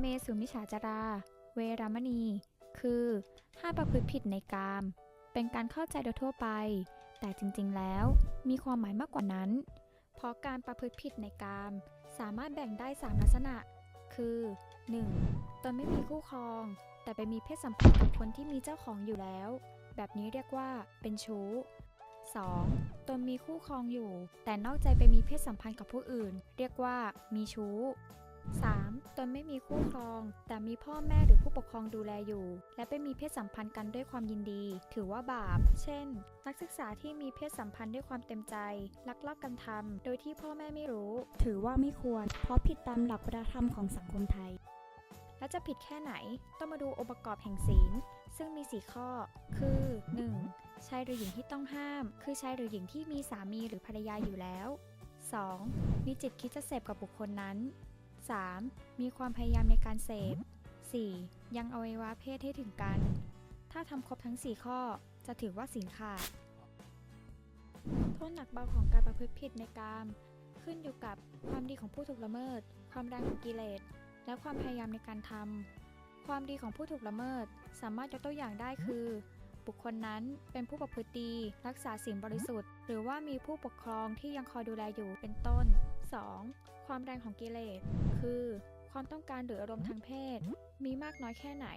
เมสุมิฉาจารา เวรามณี คือห้ามประพฤติผิดในกาม เป็นการเข้าใจโดยทั่วไป แต่จริงๆแล้วมีความหมายมากกว่านั้น เพราะการประพฤติผิดในกาม สามารถแบ่งได้ 3 ลักษณะ คือ 1. ตนไม่มีคู่ครอง แต่ไปมีเพศสัมพันธ์กับคนที่มีเจ้าของอยู่แล้ว แบบนี้เรียกว่าเป็นชู้ 2. ตนมีคู่ครองอยู่ แต่นอกใจไปมีเพศสัมพันธ์กับผู้อื่น เรียกว่ามีชู้ 3. ตนไม่มีคู่ครอง แต่มีพ่อแม่หรือผู้ปกครองดูแลอยู่ และไปมีเพศสัมพันธ์กันด้วยความยินดี ถือว่าบาป เช่น นักศึกษาที่มีเพศสัมพันธ์ด้วยความเต็มใจ ลักลอบกันทำโดยที่พ่อแม่ไม่รู้ ถือว่าไม่ควร เพราะผิดตามหลักวัฒนธรรมของสังคมไทย และจะผิดแค่ไหน ต้องมาดูองค์ประกอบแห่งศีล ซึ่งมี 4 ข้อ คือ 1. ชายหรือหญิงที่ต้องห้าม คือชายหรือหญิงที่มีสามีหรือภรรยาอยู่แล้ว 2. มีจิตคิดจะเสพกับบุคคลนั้น 3. มีความพยายามในการเสพ 4. ยังอวัยวะเพศให้ถึงกัน ถ้าทำครบทั้ง 4 ข้อจะถือว่าศีลขาด โทษหนักเบาของการประพฤติผิดในกาม ขึ้นอยู่กับความดีของผู้ถูกละเมิด ความแรงของกิเลส และความพยายามในการทำ ความดีของผู้ถูกละเมิด สามารถยกตัวอย่างได้คือ บุคคลนั้นเป็นผู้ประพฤติดี รักษาศีลบริสุทธิ์ หรือว่ามีผู้ปกครองที่ยังคอยดูแลอยู่เป็นต้น 2. ความแรงของกิเลส คือ ความต้องการหรืออารมณ์ทางเพศ มีมากน้อยแค่ไหน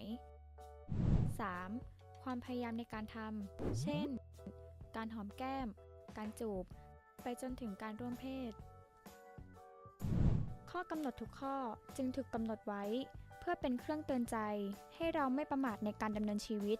3. ความพยายามในการทำ เช่น การหอมแก้ม การจูบ ไปจนถึงการร่วมเพศ ข้อกำหนดทุกข้อจึงถูกกำหนดไว้ เพื่อเป็นเครื่องเตือนใจ ให้เราไม่ประมาทในการดำเนินชีวิต